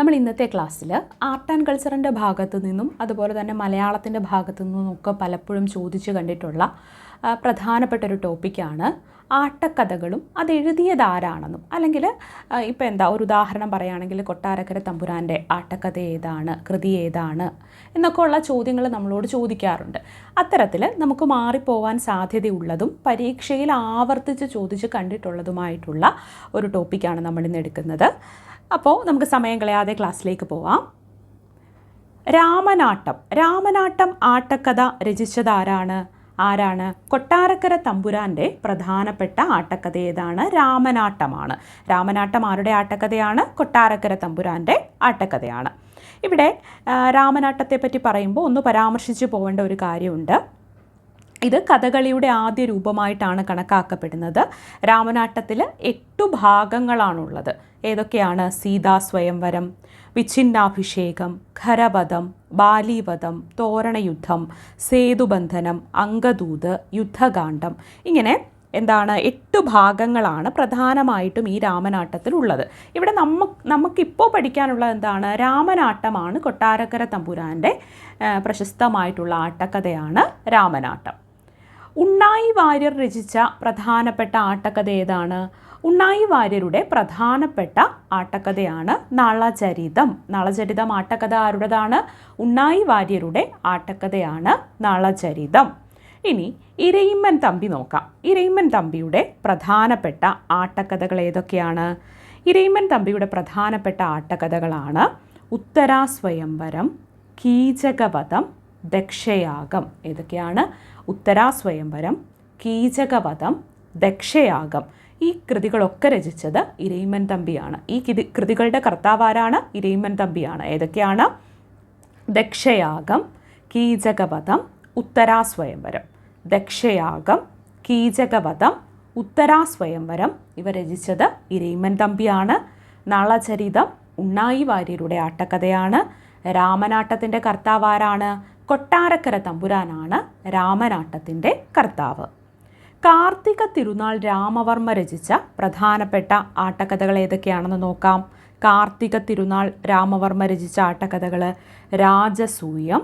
നമ്മൾ ഇന്നത്തെ ക്ലാസ്സിൽ ആർട്ട് ആൻഡ് കൾച്ചറിന്റെ ഭാഗത്തു നിന്നും അതുപോലെ തന്നെ മലയാളത്തിന്റെ ഭാഗത്തു നിന്നും ഒക്കെ പലപ്പോഴും ചോദിച്ചു കണ്ടിട്ടുള്ള പ്രധാനപ്പെട്ട ഒരു ടോപ്പിക്കാണ് ആട്ടക്കഥകളും അത് എഴുതിയതാരാണെന്നും അല്ലെങ്കിൽ ഇപ്പോൾ എന്താ ഒരു ഉദാഹരണം പറയുകയാണെങ്കിൽ കൊട്ടാരക്കര തമ്പുരാന്റെ ആട്ടക്കഥ ഏതാണ് കൃതി ഏതാണ് എന്നൊക്കെ ഉള്ള ചോദ്യങ്ങൾ നമ്മളോട് ചോദിക്കാറുണ്ട്. അത്തരത്തിൽ നമുക്ക് മാറിപ്പോവാൻ സാധ്യതയുള്ളതും പരീക്ഷയിൽ ആവർത്തിച്ച് ചോദിച്ച് കണ്ടിട്ടുള്ളതുമായിട്ടുള്ള ഒരു ടോപ്പിക്കാണ് നമ്മൾ ഇന്ന് എടുക്കുന്നത്. അപ്പോൾ നമുക്ക് സമയം കളയാതെ ക്ലാസ്സിലേക്ക് പോവാം. രാമനാട്ടം. രാമനാട്ടം ആട്ടക്കഥ രചിച്ചത് ആരാണ്? കൊട്ടാരക്കര തമ്പുരാന്റെ പ്രധാനപ്പെട്ട ആട്ടക്കഥ ഏതാണ് രാമനാട്ടമാണ്. രാമനാട്ടം ആരുടെ ആട്ടക്കഥയാണ്? കൊട്ടാരക്കര തമ്പുരാന്റെ ആട്ടക്കഥയാണ്. ഇവിടെ രാമനാട്ടത്തെ പറ്റി പറയുമ്പോൾ ഒന്ന് പരാമർശിച്ചു പോകേണ്ട ഒരു കാര്യമുണ്ട്. ഇത് കഥകളിയുടെ ആദ്യ രൂപമായിട്ടാണ് കണക്കാക്കപ്പെടുന്നത്. രാമനാട്ടത്തിൽ എട്ടു ഭാഗങ്ങളാണുള്ളത്. ഏതൊക്കെയാണ്? സീതാ സ്വയംവരം വിച്ഛിന്നാഭിഷേകം ഖരവധം ബാലിവധം തോരണയുദ്ധം സേതുബന്ധനം അങ്കദൂത് യുദ്ധകാന്ഡം. ഇങ്ങനെ എന്താണ്? എട്ട് ഭാഗങ്ങളാണ് പ്രധാനമായിട്ടും ഈ രാമനാട്ടത്തിൽ ഉള്ളത് ഇവിടെ നമ്മ നമുക്കിപ്പോൾ പഠിക്കാനുള്ള എന്താണ്? രാമനാട്ടമാണ് കൊട്ടാരക്കര തമ്പുരാന്റെ പ്രശസ്തമായിട്ടുള്ള ആട്ടക്കഥയാണ് രാമനാട്ടം. ഉണ്ണായി വാര്യർ രചിച്ച പ്രധാനപ്പെട്ട ആട്ടക്കഥ ഏതാണ്? ഉണ്ണായി വാര്യരുടെ പ്രധാനപ്പെട്ട ആട്ടക്കഥയാണ് നളചരിതം. നളചരിതം ആട്ടക്കഥ ആരുടേതാണ്? ഉണ്ണായി വാര്യരുടെ ആട്ടക്കഥയാണ് നളചരിതം. ഇനി ഇരയിമ്മൻ തമ്പി നോക്കാം. ഇരയിമ്മൻ തമ്പിയുടെ പ്രധാനപ്പെട്ട ആട്ടക്കഥകൾ ഏതൊക്കെയാണ്? ഇരയിമ്മൻ തമ്പിയുടെ പ്രധാനപ്പെട്ട ആട്ടക്കഥകളാണ് ഉത്തരാസ്വയംവരം കീചകവധം ദക്ഷയാഗം ഏതൊക്കെയാണ്? ഉത്തരാ സ്വയംവരം കീചകവധം ദക്ഷയാഗം ഈ കൃതികളൊക്കെ രചിച്ചത് ഇരയിമ്മൻ തമ്പിയാണ്. ഈ കൃതി കൃതികളുടെ കർത്താവാരാണ് ഇരയിമ്മൻ തമ്പിയാണ്. ഏതൊക്കെയാണ്? ദക്ഷയാഗം കീചകവധം ഉത്തരാസ്വയംവരം. ദക്ഷയാഗം കീചകവധം ഉത്തരാസ്വയംവരം ഇവ രചിച്ചത് ഇരയിമ്മൻ തമ്പിയാണ്. നളചരിതം ഉണ്ണായി വാര്യരുടെ ആട്ടക്കഥയാണ്. രാമനാട്ടത്തിന്റെ കർത്താവാരാണ്. കൊട്ടാരക്കര തമ്പുരാനാണ്. രാമനാട്ടത്തിന്റെ കർത്താവ്. കാർത്തിക തിരുനാൾ രാമവർമ്മ രചിച്ച പ്രധാനപ്പെട്ട ആട്ടക്കഥകൾ ഏതൊക്കെയാണെന്ന് നോക്കാം. കാർത്തിക തിരുനാൾ രാമവർമ്മ രചിച്ച ആട്ടക്കഥകൾ രാജസൂയം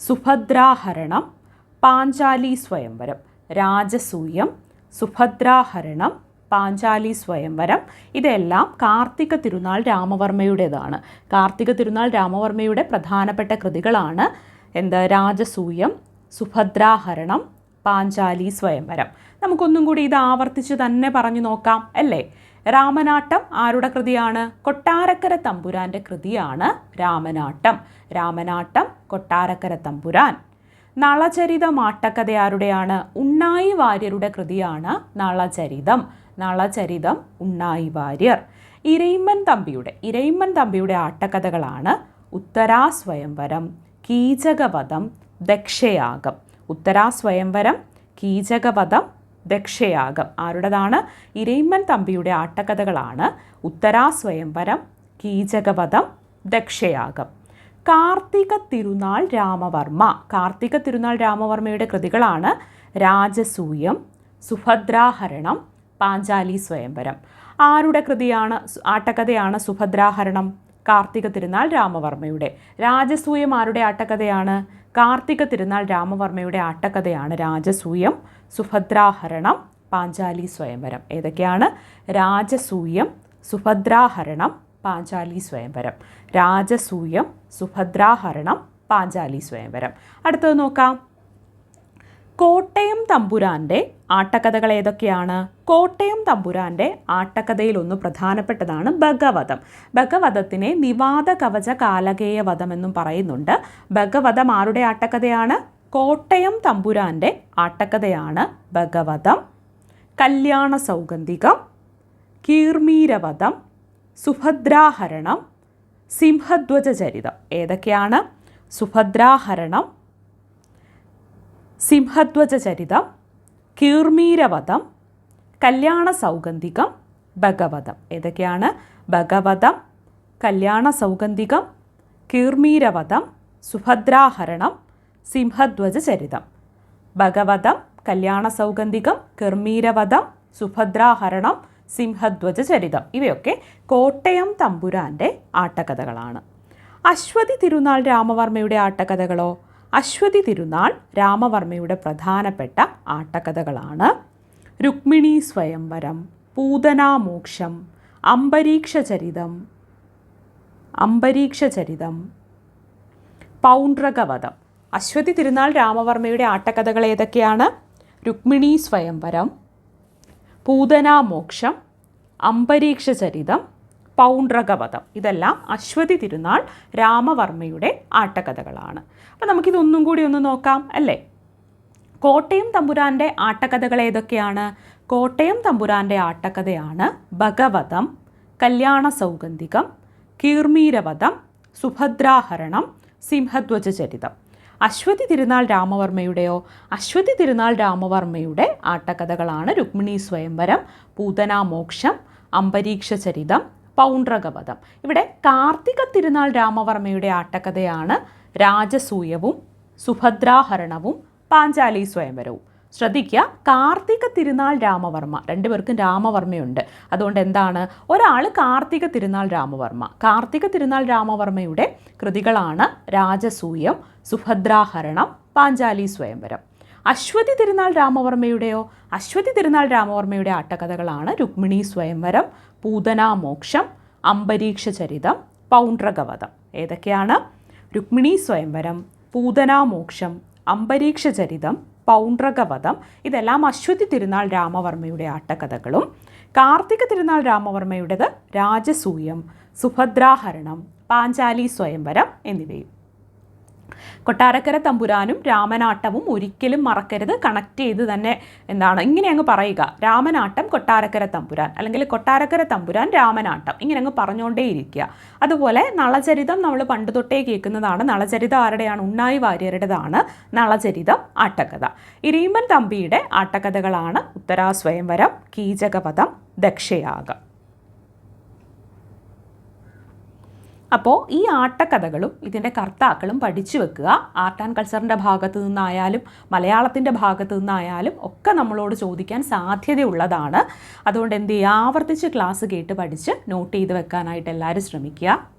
സുഭദ്രാഹരണം പാഞ്ചാലി സ്വയംവരം. രാജസൂയം സുഭദ്രാഹരണം പാഞ്ചാലി സ്വയംവരം. ഇതെല്ലാം കാർത്തിക തിരുനാൾ രാമവർമ്മയുടേതാണ്. കാർത്തിക തിരുനാൾ രാമവർമ്മയുടെ പ്രധാനപ്പെട്ട കൃതികളാണ് എന്താ? രാജസൂയം സുഭദ്രാഹരണം പാഞ്ചാലി സ്വയംവരം. നമുക്കൊന്നും കൂടി ഇത് ആവർത്തിച്ച് തന്നെ പറഞ്ഞു നോക്കാം അല്ലേ? രാമനാട്ടം ആരുടെ കൃതിയാണ്? കൊട്ടാരക്കര തമ്പുരാന്റെ കൃതിയാണ് രാമനാട്ടം. രാമനാട്ടം കൊട്ടാരക്കര തമ്പുരാൻ. നളചരിതം ആട്ടക്കഥ ആരുടെയാണ്? ഉണ്ണായി വാര്യരുടെ കൃതിയാണ് നളചരിതം. നളചരിതം ഉണ്ണായി വാര്യർ. ഇരയിമ്മൻ തമ്പിയുടെ ഇരയിമ്മൻ തമ്പിയുടെ ആട്ടക്കഥകളാണ് ഉത്തരാസ്വയംവരം കീചകവധം ദക്ഷയാഗം. ഉത്തരാ സ്വയംവരം കീചകവധം ദക്ഷയാഗം. ആരുടേതാണ്? ഇരയിമ്മൻ തമ്പിയുടെ ആട്ടക്കഥകളാണ്. ഉത്തരാ സ്വയംവരം കീചകവധം ദക്ഷയാഗം. കാർത്തിക തിരുനാൾ രാമവർമ്മ. കാർത്തിക തിരുനാൾ രാമവർമ്മയുടെ കൃതികളാണ് രാജസൂയം സുഭദ്രാഹരണം പാഞ്ചാലി സ്വയംവരം. ആരുടെ കൃതിയാണ്? ആട്ടകഥയാണ് സുഭദ്രാഹരണം കാർത്തിക തിരുനാൾ രാമവർമ്മയുടെ. രാജസൂയം ആരുടെ ആട്ടക്കഥയാണ്? കാർത്തിക തിരുനാൾ രാമവർമ്മയുടെ ആട്ടക്കഥയാണ് രാജസൂയം സുഭദ്രാഹരണം പാഞ്ചാലി സ്വയംവരം. ഏതൊക്കെയാണ്? രാജസൂയം സുഭദ്രാഹരണം പാഞ്ചാലി സ്വയംവരം. രാജസൂയം സുഭദ്രാഹരണം പാഞ്ചാലി സ്വയംവരം. അടുത്തത് നോക്കാം. കോട്ടയം തമ്പുരാന്റെ ആട്ടക്കഥകൾ ഏതൊക്കെയാണ്? കോട്ടയം തമ്പുരാന്റെ ആട്ടക്കഥയിൽ ഒന്ന് പ്രധാനപ്പെട്ടതാണ് ഭഗവതം. ഭഗവതത്തിനെ നിവാദ കവച കാലകേയ വധം എന്നും പറയുന്നുണ്ട്. ഭഗവതം ആരുടെ ആട്ടക്കഥയാണ്? കോട്ടയം തമ്പുരാന്റെ ആട്ടക്കഥയാണ് ഭഗവതം. കല്യാണ സൗഗന്ധികം കീർമീരവധം സുഭദ്രാഹരണം സിംഹധ്വജ ചരിതം ഏതൊക്കെയാണ്? സുഭദ്രാഹരണം സിംഹധ്വജ ചരിതം കീർമീരവധം കല്യാണ സൗഗന്ധികം ഭഗവതം. ഏതൊക്കെയാണ്? ഭഗവതം കല്യാണ സൗഗന്ധികം കീർമീരവധം സുഭദ്രാഹരണം സിംഹധ്വജ ചരിതം ഭഗവതം കല്യാണ സൗഗന്ധികം കീർമീരവധം സുഭദ്രാഹരണം സിംഹധ്വജ ചരിതം ഇവയൊക്കെ കോട്ടയം തമ്പുരാന്റെ ആട്ടകഥകളാണ്. അശ്വതി തിരുനാൾ രാമവർമ്മയുടെ ആട്ടക്കഥകളോ അശ്വതി തിരുനാൾ രാമവർമ്മയുടെ പ്രധാനപ്പെട്ട ആട്ടക്കഥകളാണ്. രുക്മിണി സ്വയംവരം പൂതനാമോക്ഷം അംബരീക്ഷ ചരിതം പൗണ്ട്രകവധം. അശ്വതി തിരുനാൾ രാമവർമ്മയുടെ ആട്ടക്കഥകൾ ഏതൊക്കെയാണ്? രുക്മിണി സ്വയംവരം പൂതനാമോക്ഷം അംബരീക്ഷ ചരിതം പൗണ്ഡ്രകവധം ഇതെല്ലാം അശ്വതി തിരുനാൾ രാമവർമ്മയുടെ ആട്ടകഥകളാണ്. അപ്പോൾ നമുക്കിതൊന്നും കൂടി ഒന്ന് നോക്കാം അല്ലേ? കോട്ടയം തമ്പുരാന്റെ ആട്ടകഥകൾ ഏതൊക്കെയാണ്? കോട്ടയം തമ്പുരാന്റെ ആട്ടകഥയാണ് ഭഗവതം കല്യാണ സൗഗന്ധികം കീർമീരവധം സുഭദ്രാഹരണം സിംഹധ്വജ ചരിതം അശ്വതി തിരുനാൾ രാമവർമ്മയുടെയോ? അശ്വതി തിരുനാൾ രാമവർമ്മയുടെ ആട്ടകഥകളാണ് രുക്മിണി സ്വയംവരം പൂതനാമോക്ഷം അംബരീക്ഷ ചരിതം പൗണ്ഡ്രകവധം ഇവിടെ കാർത്തിക തിരുനാൾ രാമവർമ്മയുടെ ആട്ടക്കഥയാണ് രാജസൂയവും സുഭദ്രാഹരണവും പാഞ്ചാലി സ്വയംവരവും. ശ്രദ്ധിക്കുക കാർത്തിക തിരുനാൾ രാമവർമ്മ. രണ്ടുപേർക്കും രാമവർമ്മയുണ്ട്. അതുകൊണ്ട് എന്താണ്? ഒരാൾ കാർത്തിക തിരുനാൾ രാമവർമ്മ. കാർത്തിക തിരുനാൾ രാമവർമ്മയുടെ കൃതികളാണ് രാജസൂയം സുഭദ്രാഹരണം പാഞ്ചാലി സ്വയംവരം. അശ്വതി തിരുനാൾ രാമവർമ്മയുടെയോ അശ്വതി തിരുനാൾ രാമവർമ്മയുടെ ആട്ടകഥകളാണ് രുക്മിണി സ്വയംവരം പൂതനാമോക്ഷം അംബരീക്ഷ ചരിതം പൗണ്ട്രകവധം. ഏതൊക്കെയാണ്? രുക്മിണി സ്വയംവരം പൂതനാമോക്ഷം അംബരീക്ഷ ചരിതം പൗണ്ട്രകവധം. ഇതെല്ലാം അശ്വതി തിരുനാൾ രാമവർമ്മയുടെ ആട്ടകഥകളും കാർത്തിക തിരുനാൾ രാമവർമ്മയുടേത് രാജസൂയം സുഭദ്രാഹരണം പാഞ്ചാലി സ്വയംവരം എന്നിവയും. കൊട്ടാരക്കര തമ്പുരാനും രാമനാട്ടവും ഒരിക്കലും മറക്കരുത്. കണക്ട് ചെയ്ത് തന്നെ എന്താണ് ഇങ്ങനെ അങ്ങ് പറയുക. രാമനാട്ടം കൊട്ടാരക്കര തമ്പുരാൻ. അല്ലെങ്കിൽ കൊട്ടാരക്കര തമ്പുരാൻ രാമനാട്ടം. ഇങ്ങനെ അങ്ങ് പറഞ്ഞുകൊണ്ടേ ഇരിക്കുക. അതുപോലെ നളചരിതം നമ്മൾ പണ്ട് തൊട്ടേ കേൾക്കുന്നതാണ്. നളചരിതം ആരുടെയാണ്? ഉണ്ണായി വാര്യരുടേതാണ്. നളചരിതം ആട്ടക്കഥ ഇരീമ്പൻ തമ്പിയുടെ ആട്ടക്കഥകളാണ് ഉത്തരാസ്വയംവരം കീചകപഥം ദക്ഷയാഗം. അപ്പോൾ ഈ ആട്ടക്കഥകളും ഇതിന്റെ കർത്താക്കളും പഠിച്ചു വെക്കുക. ആർട്ട് ആൻഡ് കൾച്ചറിന്റെ ഭാഗത്ത് നിന്നായാലും മലയാളത്തിന്റെ ഭാഗത്ത് നിന്നായാലും ഒക്കെ നമ്മളോട് ചോദിക്കാൻ സാധ്യതയുള്ളതാണ്. അതുകൊണ്ട് എന്ത് ചെയ്യുക? ആവർത്തിച്ച് ക്ലാസ് കേട്ട് പഠിച്ച് നോട്ട് ചെയ്ത് വെക്കാനായിട്ട് എല്ലാവരും ശ്രമിക്കുക.